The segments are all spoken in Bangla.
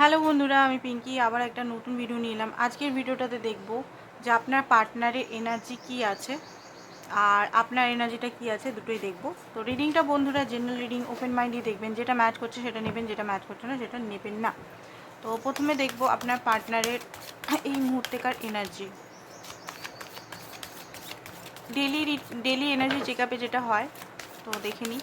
হ্যালো বন্ধুরা, আমি পিঙ্কি, আবার একটা নতুন ভিডিও নিয়ে এলাম। আজকের ভিডিওটাতে দেখব যে আপনার পার্টনারের এনার্জি কি আছে, আর আপনার এনার্জিটা কি আছে, দুটোই দেখব। তো রিডিংটা বন্ধুরা জেনারেল রিডিং ওপেন মাইন্ডই দেখবেন, যেটা ম্যাচ করছে সেটা নেবেন, যেটা ম্যাচ করছে না সেটা নেবেন না। তো প্রথমে দেখব আপনার পার্টনারের এই মুহূর্তেকার energy daily daily energy check যেটা হয়, তো দেখে নিই।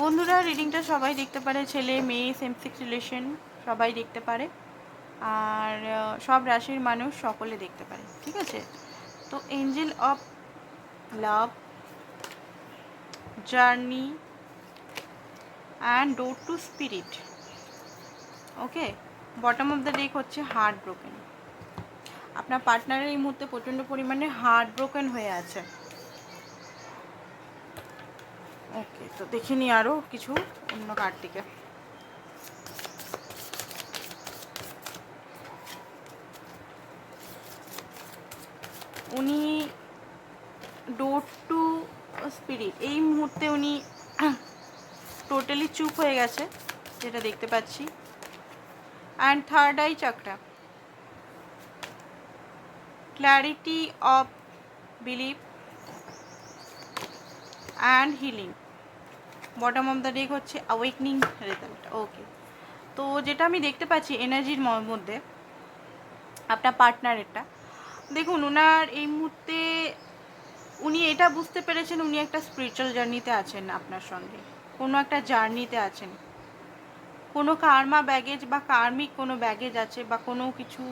বন্ধুরা রিডিংটা সবাই দেখতে পারে, ছেলে, মেয়ে সেম সিক্স রিলেশন সবাই দেখতে পারে। আর সব রাশির মানুষ সকলে দেখতে পারে, ঠিক আছে? তো angel of love journey and door to spirit okay bottom of the deck হচ্ছে হার্ট ব্রোকেন আপনার পার্টনারের এই মুহূর্তে প্রচণ্ড পরিমাণে হার্ট ব্রোকেন হয়ে আছে। ওকে তো দেখে নিই আরও কিছু অন্য কার্ড থেকে উনি ডোর টু স্পিরিট এই মুহূর্তে উনি টোটালি চুপ হয়ে গেছে, যেটা দেখতে পাচ্ছি। And third eye chakra clarity of belief and healing bottom of the deck হচ্ছে অ্যাওয়েকনিং রেজাল্ট ওকে তো যেটা আমি দেখতে পাচ্ছি এনার্জির মধ্যে, আপনার পার্টনারেরটা দেখুন ওনার এই মুহূর্তে উনি এটা বুঝতে পেরেছেন উনি একটা স্পিরিচুয়াল জার্নিতে আছেন আপনার সঙ্গে, কোনো একটা জার্নিতে আছেন। কোনো কার্মা ব্যাগেজ বা কার্মিক কোনো ব্যাগেজ আছে বা কোনো কিছু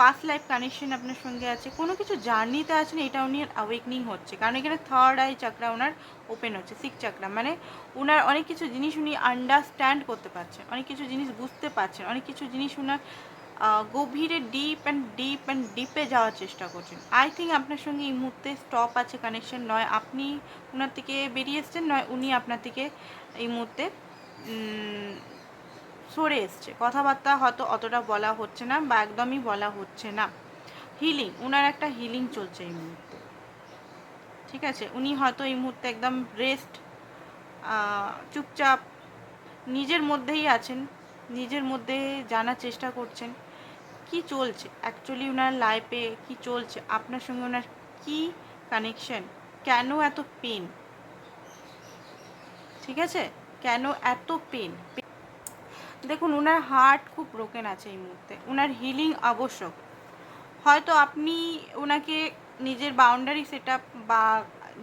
পাস্ট লাইফ কানেকশন আপনার সঙ্গে আছে, কোনো কিছু জার্নিতে আছেন এটা উনি অ্যাওয়েকনিং হচ্ছে। কারণ এখানে থার্ড আই চাকরা ওনার ওপেন হচ্ছে সিক্স চাকরা মানে ওনার অনেক কিছু জিনিস উনি আন্ডারস্ট্যান্ড করতে পারছেন, অনেক কিছু জিনিস বুঝতে পারছেন, অনেক কিছু জিনিস ওনার গভীরে ডিপ অ্যান্ড ডিপ অ্যান্ড ডিপে যাওয়ার চেষ্টা করছেন। আই থিঙ্ক আপনার সঙ্গে এই মুহূর্তে স্টপ আছে কানেকশন নয়। আপনি ওনার থেকে বেরিয়ে এসছেন, নয়, উনি আপনার থেকে এই মুহূর্তে সরে এসছে। কথাবার্তা হয়তো অতটা বলা হচ্ছে না বা একদমই বলা হচ্ছে না। হিলিং ওনার একটা হিলিং চলছে এই মুহূর্তে। ঠিক আছে? উনি হয়তো এই মুহূর্তে একদম রেস্ট চুপচাপ, নিজের মধ্যেই আছেন, নিজের মধ্যে জানার চেষ্টা করছেন। কি চলছে? অ্যাকচুয়ালি ওনার লাইফে কি চলছে? আপনার সঙ্গে ওনার কি কানেকশন কেন এত পেন ঠিক আছে? কেন এত পেন দেখুন ওনার হার্ট খুব ব্রোকেন আছে এই মুহূর্তে। ওনার হিলিং আবশ্যক। হয়তো আপনি ওনাকে নিজের বাউন্ডারি সেট বা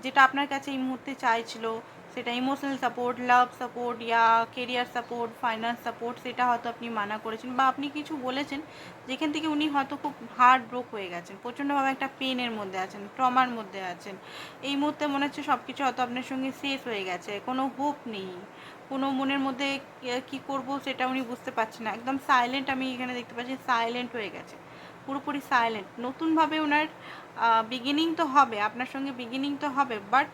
যেটা আপনার কাছে এই মুহূর্তে চাইছিল, সেটা ইমোশনাল সাপোর্ট লাভ সাপোর্ট ইয়া কেরিয়ার সাপোর্ট ফাইন্যান্স সাপোর্ট সেটা হয়তো আপনি মানা করেছেন বা আপনি কিছু বলেছেন, যেখান থেকে উনি হয়তো খুব হার্ড ব্রোক হয়ে গেছেন, প্রচণ্ডভাবে একটা পেনের মধ্যে আছেন ট্রমার মধ্যে আছেন। এই মুহূর্তে মনে হচ্ছে সব কিছু হয়তো আপনার সঙ্গে শেষ হয়ে গেছে, কোনো হোপ নেই। কোনো মনের মধ্যে কি করব সেটা উনি বুঝতে পারছেন না। একদম সাইলেন্ট আমি এখানে দেখতে পাচ্ছি সাইলেন্ট হয়ে গেছে। পুরোপুরি সাইলেন্ট নতুনভাবে ওনার বিগিনিং তো হবে, আপনার সঙ্গে বিগিনিং তো হবে বাট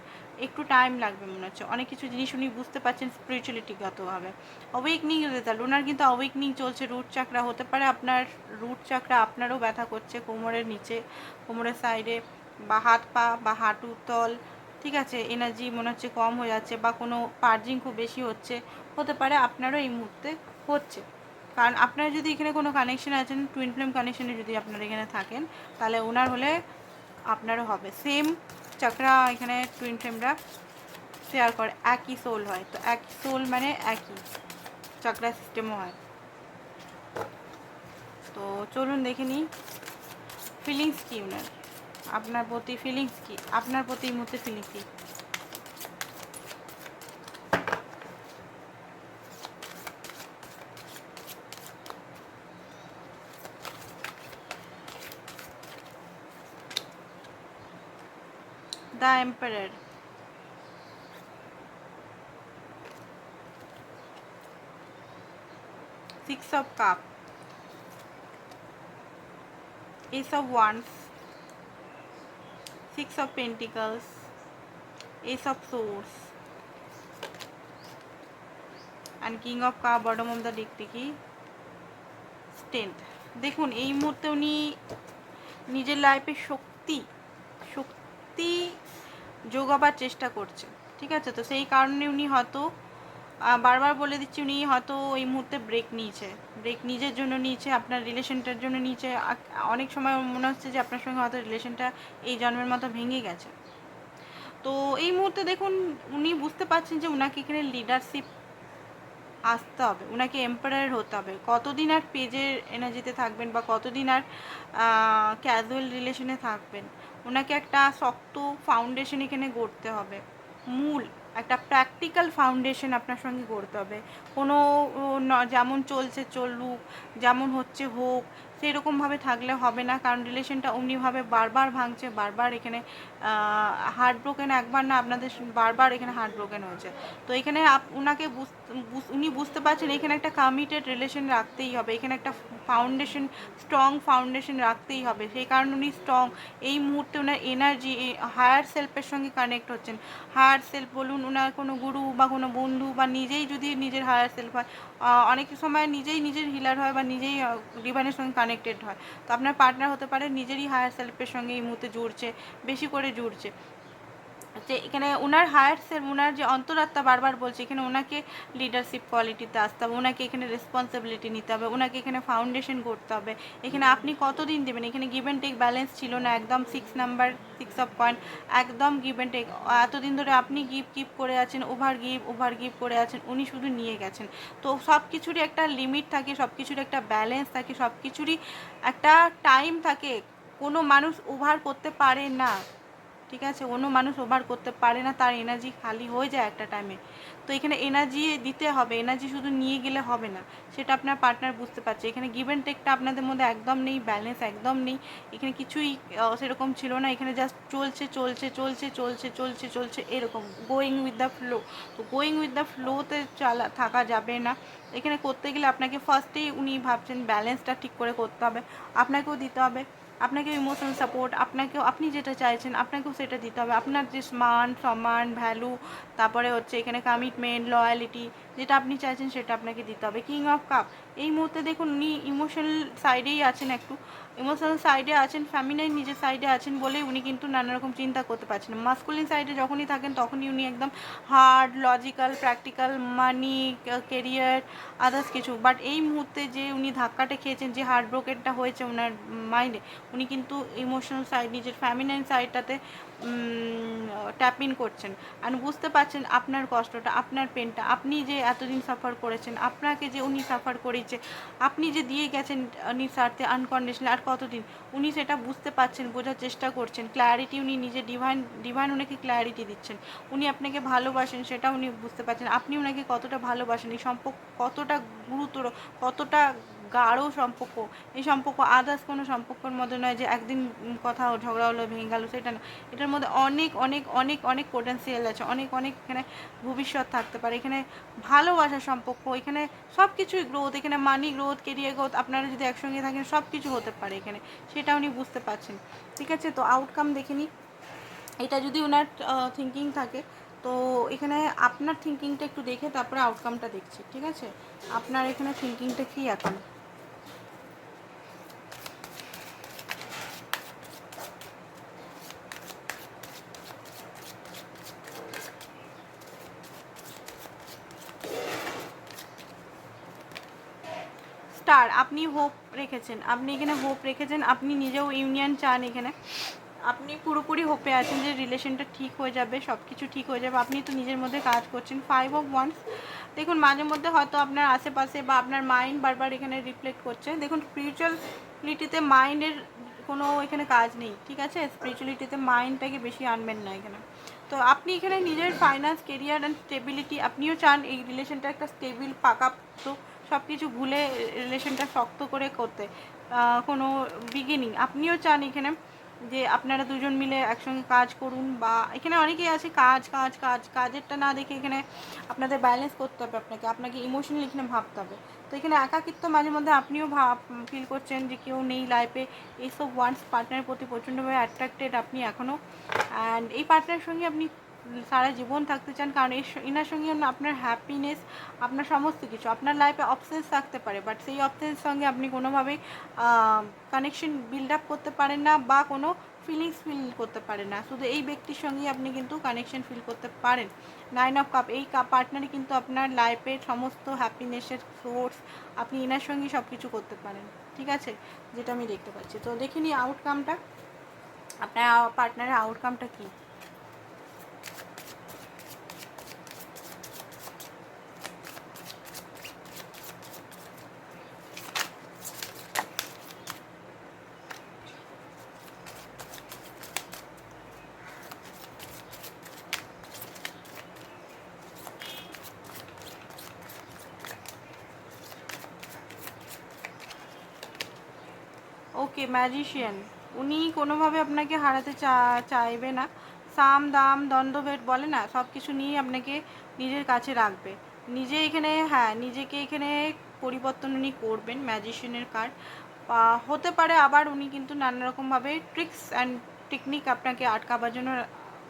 একটু টাইম লাগবে মনে হচ্ছে। অনেক কিছু জিনিস উনি বুঝতে পারছেন স্পিরিচুয়ালিটিগতভাবে অওয়েকনিং রেজাল্ট ওনার কিন্তু অওয়েকনিং চলছে রুট চাকরা হতে পারে আপনার রুট চাকরা আপনারও ব্যথা করছে কোমরের নিচে, কোমরের সাইডে বা হাত পা, বা হাঁটু তল ঠিক আছে এনার্জি মনে হচ্ছে কম হয়ে যাচ্ছে বা কোনো পার্জিং খুব বেশি হচ্ছে, হতে পারে আপনারও এই মুহূর্তে হচ্ছে। কারণ আপনারা যদি এখানে কোনো কানেকশন আছেন টুইন ফ্লেম কানেকশনে যদি আপনারা এখানে থাকেন, তাহলে ওনার হলে আপনারও হবে। সেম চাকরা এখানে টুইন ফ্লেমরা শেয়ার করে, একই সোল হয়। তো একই সোল মানে একই চাকরা সিস্টেমও হয়। তো চলুন দেখে নিই। ফিলিংস কি ওনার? আপনার প্রতি ফিলিংস কি? আপনার প্রতি এই মুহূর্তে ফিলিংস কি? The emperor. Six of cup ace of wands. Six of pentacles. Ace of swords. And king of cup, bottom of the deck থেকে স্ট্রেংথ দেখুন, এই মুহূর্তে উনি নিজের লাইফে শক্তি শক্তি যোগাবার চেষ্টা করছে ঠিক আছে? তো সেই কারণে উনি হয়তো বারবার বলে দিচ্ছি, উনি হয়তো এই মুহূর্তে ব্রেক নিয়েছে। ব্রেক নিজের জন্য নিয়েছে, আপনার রিলেশনটার জন্য নিয়েছে। অনেক সময় মনে হচ্ছে যে আপনার সঙ্গে হয়তো রিলেশনটা এই জন্মের মতো ভেঙে গেছে। তো এই মুহূর্তে দেখুন, উনি বুঝতে পারছেন যে ওনাকে এখানে লিডারশিপ আসতে হবে ওনাকে এম্পায়ার হতে হবে। কতদিন আর পেজের এনার্জিতে থাকবেন বা কতদিন আর ক্যাজুয়াল রিলেশনে থাকবেন? ওনাকে একটা শক্ত ফাউন্ডেশন এখানে গড়তে হবে। মূল একটা প্র্যাকটিক্যাল ফাউন্ডেশন আপনার সঙ্গে করতে হবে। কোনো যেমন চলছে চলুক, যেমন হচ্ছে হোক সেরকমভাবে থাকলে হবে না, কারণ রিলেশনটা অমনিভাবে বারবার ভাঙছে, বারবার এখানে হার্ট ব্রোকেন একবার না, আপনাদের বারবার এখানে হার্ট ব্রোকেন হয়েছে। তো এখানে আপ ওনাকে বুঝ- বুঝ- উনি বুঝতে পারছেন এখানে একটা কমিটেড রিলেশন রাখতেই হবে, এখানে একটা ফাউন্ডেশন স্ট্রং ফাউন্ডেশন রাখতেই হবে। সেই কারণে উনি স্ট্রং এই মুহূর্তে ওনার এনার্জি হায়ার সেলফের সঙ্গে কানেক্ট হচ্ছেন। হায়ার সেলফ বলুন ওনার কোনো গুরু বা কোনো বন্ধু বা নিজেই যদি নিজের হায়ার সেলফ হয় অনেক সময় নিজেই নিজের হিলার হয় বা নিজেই ডিভাইনের সঙ্গে কানেক্টেড হয়। তো আপনার পার্টনার হতে পারে, নিজেরই হায়ার সেলফের সঙ্গে এই মুহূর্তে জুড়ছে, বেশি করে জুড়ছে। যে এখানে ওনার হায়ার সেলফ ওনার যে অন্তরাত্মা বারবার বলছে, এখানে ওনাকে লিডারশিপ কোয়ালিটিতে আসতে হবে ওনাকে এখানে রেসপন্সিবিলিটি নিতে হবে ওনাকে এখানে ফাউন্ডেশন করতে হবে। এখানে আপনি কতদিন দেবেন? এখানে গিভ অ্যান্ড টেক ব্যালেন্স ছিল না, একদম six number six of point একদম গিভ অ্যান্ড টেক এতদিন ধরে আপনি গিভ গিভ করে আছেন ওভার গিভ ওভার গিভ করে আছেন, উনি শুধু নিয়ে গেছেন। তো সব কিছুরই একটা লিমিট থাকে, সব কিছুর একটা ব্যালেন্স থাকে, সব কিছুরই একটা টাইম থাকে। কোনো মানুষ ওভার করতে পারে না। ঠিক আছে? অন্য মানুষ ওভার করতে পারে না, তার এনার্জি খালি হয়ে যায় একটা টাইমে তো এখানে এনার্জি দিতে হবে এনার্জি শুধু নিয়ে গেলে হবে না। সেটা আপনার পার্টনার বুঝতে পারছে। এখানে গিভ অ্যান্ড টেকটা আপনাদের মধ্যে একদম নেই ব্যালেন্স একদম নেই। এখানে কিছুই সেরকম ছিল না। এখানে জাস্ট চলছে চলছে চলছে চলছে চলছে চলছে এরকম। গোয়িং উইথ দ্য ফ্লো তো গোয়িং উইথ দ্য ফ্লোতে চালা, থাকা যাবে না। এখানে করতে গেলে আপনাকে ফার্স্টেই উনি ভাবছেন ব্যালেন্সটা ঠিক করে করতে হবে। আপনাকেও দিতে হবে। আপনাকেও ইমোশনাল সাপোর্ট আপনাকেও, আপনি যেটা চাইছেন, আপনাকেও সেটা দিতে হবে। আপনার যে মান, সম্মান ভ্যালু তারপরে হচ্ছে এখানে কমিটমেন্ট লয়ালিটি যেটা আপনি চাইছেন সেটা আপনাকে দিতে হবে। কিং অফ কাপ এই মুহূর্তে দেখুন, উনি ইমোশনাল সাইডেই আছেন একটু। ইমোশনাল সাইডে আছেন ফ্যামিলির নিজের সাইডে আছেন বলে উনি কিন্তু নানা রকম চিন্তা করতে পারছেন মাস্কুলিন সাইডে যখনই থাকেন, তখনই উনি একদম hard logical practical money career others কিছু। বাট এই মুহূর্তে যে উনি ধাক্কাটা খেয়েছেন, যে হার্ট ব্রোকেটটা হয়েছে ওনার মাইন্ডে উনি কিন্তু ইমোশনাল সাইড নিজের ফ্যামিলিয়ান সাইডটাতে ট্যাপ ইন করছেন। আর বুঝতে পারছেন আপনার কষ্টটা, আপনার পেনটা আপনি যে এতদিন সাফার করেছেন, আপনাকে যে উনি সাফার করেছে আপনি যে দিয়ে গেছেন নিঃস্বার্থে আনকন্ডিশনাল আর কতদিন, উনি সেটা বুঝতে পারছেন, বোঝার চেষ্টা করছেন। ক্ল্যারিটি উনি নিজে ডিভাইন ডিভাইন ওনাকে ক্ল্যারিটি দিচ্ছেন। উনি আপনাকে ভালোবাসেন, সেটা উনি বুঝতে পারছেন। আপনি ওনাকে কতটা ভালোবাসেন, এই সম্পর্ক কতটা গুরুতর, কতটা গাঢ় সম্পর্ক। এই সম্পর্ক আদার্স কোনো সম্পর্কের মধ্যে নয় যে একদিন কথা ঝগড়া হলো, ভেঙে গেল, সেটা না। এটার মধ্যে অনেক অনেক অনেক অনেক পোটেন্সিয়াল আছে। অনেক অনেক এখানে ভবিষ্যৎ থাকতে পারে। এখানে ভালোবাসার সম্পর্ক, এখানে সব কিছুই গ্রোথ এখানে মানি গ্রোথ কেরিয়ার গ্রোথ আপনারা যদি একসঙ্গে থাকেন সব কিছু হতে পারে এখানে। সেটা উনি বুঝতে পারছেন। ঠিক আছে, তো আউটকাম দেখে নিই। এটা যদি ওনার থিঙ্কিং থাকে, তো এখানে আপনার থিঙ্কিংটা একটু দেখে তারপরে আউটকামটা দেখছি। ঠিক আছে? আপনার এখানে থিঙ্কিংটা কী এখন? স্টার, আপনি হোপ রেখেছেন। আপনি এখানে হোপ রেখেছেন, আপনি নিজেও ইউনিয়ন চান এখানে। আপনি পুরোপুরি হোপে আছেন যে রিলেশনটা ঠিক হয়ে যাবে সব কিছু ঠিক হয়ে যাবে। আপনি তো নিজের মধ্যে কাজ করছেন ফাইভ অফ ওয়ান্স দেখুন, মাঝে মধ্যে হয়তো আপনার আশেপাশে বা আপনার মাইন্ড বারবার এখানে রিফ্লেক্ট করছে। দেখুন স্পিরিচুয়ালিটিতে মাইন্ডের কোনো এখানে কাজ নেই, ঠিক আছে? স্পিরিচুয়ালিটিতে মাইন্ডটাকে বেশি আনবেন না এখানে। তো আপনি এখানে নিজের ফাইন্যান্স কেরিয়ার অ্যান্ড স্টেবিলিটি আপনিও চান এই রিলেশনটা একটা স্টেবিল পাকা, তো সব কিছু ভুলে রিলেশনটা শক্ত করে করতে কোনো বিগিনিং আপনিও চান এখানে যে আপনারা দুজন মিলে একসঙ্গে কাজ করুন বা এখানে অনেকেই আছে কাজ কাজ কাজ, কাজেরটা না দেখে এখানে আপনাদের ব্যালেন্স করতে হবে আপনাকে আপনাকে ইমোশনালি এখানে ভাবতে হবে। তো এখানে একাকিত্ব মাঝে মধ্যে আপনিও ভাব ফিল করছেন যে কেউ নেই লাইফে এইসব ওয়ান্স পার্টনারের প্রতি প্রচণ্ডভাবে অ্যাট্রাক্টেড আপনি এখনও অ্যান্ড এই পার্টনারের সঙ্গে আপনি সারা জীবন থাকতে চান, কারণ এনার সঙ্গে আপনার হ্যাপিনেস আপনার সমস্ত কিছু, আপনার লাইফে অপশানস থাকতে পারে বাট সেই অপশানের সঙ্গে আপনি কোনোভাবেই কানেকশন বিল্ড আপ করতে পারেন না বা কোনো ফিলিংস ফিল করতে পারেন না। শুধু এই ব্যক্তির সঙ্গেই আপনি কিন্তু কানেকশন ফিল করতে পারেন। নাইন অফ কাপ এই পার্টনারই কিন্তু আপনার লাইফের সমস্ত হ্যাপিনেসের সোর্স আপনি এনার সঙ্গেই সব কিছু করতে পারেন। ঠিক আছে? যেটা আমি দেখতে পাচ্ছি। তো দেখিনি আউটকামটা আপনার পার্টনারের আউটকামটা কী? ওকে ম্যাজিশিয়ান উনি কোনোভাবে আপনাকে হারাতে চা, চাইবে না। সাম, দাম দ্বন্দ্বভেদ বলে না সব কিছু নিয়ে আপনাকে নিজের কাছে রাখবে। নিজে এখানে হ্যাঁ নিজেকে এখানে পরিবর্তন উনি করবেন ম্যাজিশিয়ানের কার্ড হতে পারে আবার উনি কিন্তু নানা রকমভাবে ট্রিক্স অ্যান্ড টেকনিক আপনাকে আটকাবার জন্য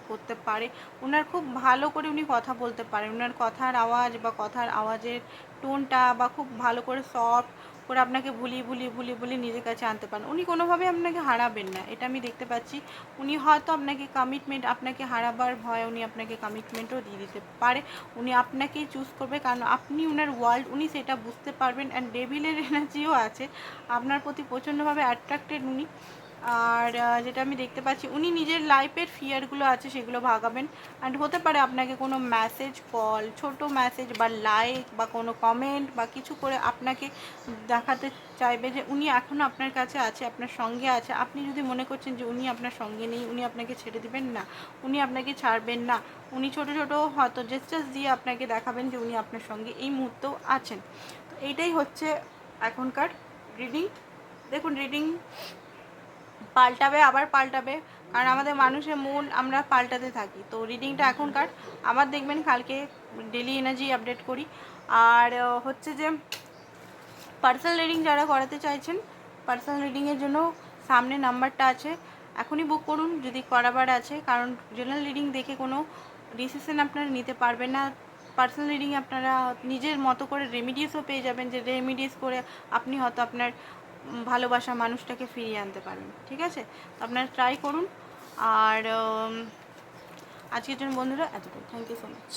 করতে পারে। ওনার খুব ভালো করে উনি কথা বলতে পারেন। ওনার কথার আওয়াজ বা কথার আওয়াজের টোনটা বা খুব ভালো করে সফট করে আপনাকে ভুলিয়ে ভুলিয়ে ভুলিয়ে ভুলিয়ে নিজের কাছে আনতে পারেন। উনি কোনোভাবে আপনাকে হারাবেন না। এটা আমি দেখতে পাচ্ছি। উনি হয়তো আপনাকে কমিটমেন্ট আপনাকে হারাবার ভয় উনি আপনাকে কমিটমেন্টও দিয়ে দিতে পারে। উনি আপনাকেই চুজ করবে। কারণ আপনি উনার ওয়ার্ল্ড উনি সেটা বুঝতে পারবেন। অ্যান্ড ডেভিলের এনার্জিও আছে। আপনার প্রতি প্রচণ্ডভাবে অ্যাট্রাক্টেড উনি। আর যেটা আমি দেখতে পাচ্ছি, উনি নিজের লাইফের ফিয়ারগুলো আছে, সেগুলো ভাগাবেন। অ্যান্ড হতে পারে আপনাকে কোনো মেসেজ কল ছোট মেসেজ বা লাইক বা কোনো কমেন্ট বা কিছু করে আপনাকে দেখাতে চাইবে যে উনি এখনও আপনার কাছে আছে, আপনার সঙ্গে আছে। আপনি যদি মনে করছেন যে উনি আপনার সঙ্গে নেই, উনি আপনাকে ছেড়ে দিবেন না, উনি আপনাকে ছাড়বেন না, উনি ছোট ছোট হয়তো জেস্টাস দিয়ে আপনাকে দেখাবেন যে উনি আপনার সঙ্গে এই মুহূর্তেও আছেন। তো এইটাই হচ্ছে এখনকার রিডিং দেখুন রিডিং পাল্টাবে, আবার পাল্টাবে। কারণ আমাদের মানুষের মন আমরা পাল্টাতে থাকি। তো রিডিংটা এখনকার। আবার দেখবেন কালকে ডেলি এনার্জি আপডেট করি। আর হচ্ছে যে পার্সোনাল রিডিং যারা করাতে চাইছেন পার্সোনাল রিডিংয়ের জন্য সামনে নাম্বারটা আছে। এখনই বুক করুন যদি করাবার আছে। কারণ জেনারেল রিডিং দেখে কোনো ডিসিশন আপনারা নিতে পারবেন না। পার্সোনাল রিডিং আপনারা নিজের মতো করে রেমিডিসও পেয়ে যাবেন। যে রেমিডিস করে আপনি হয়তো আপনার ভালোবাসা মানুষটাকে ফিরিয়ে আনতে পারেন ঠিক আছে? তো আপনারা ট্রাই করুন। আর আজকের জন্য বন্ধুরা এতটাই থ্যাংক ইউ সো মাচ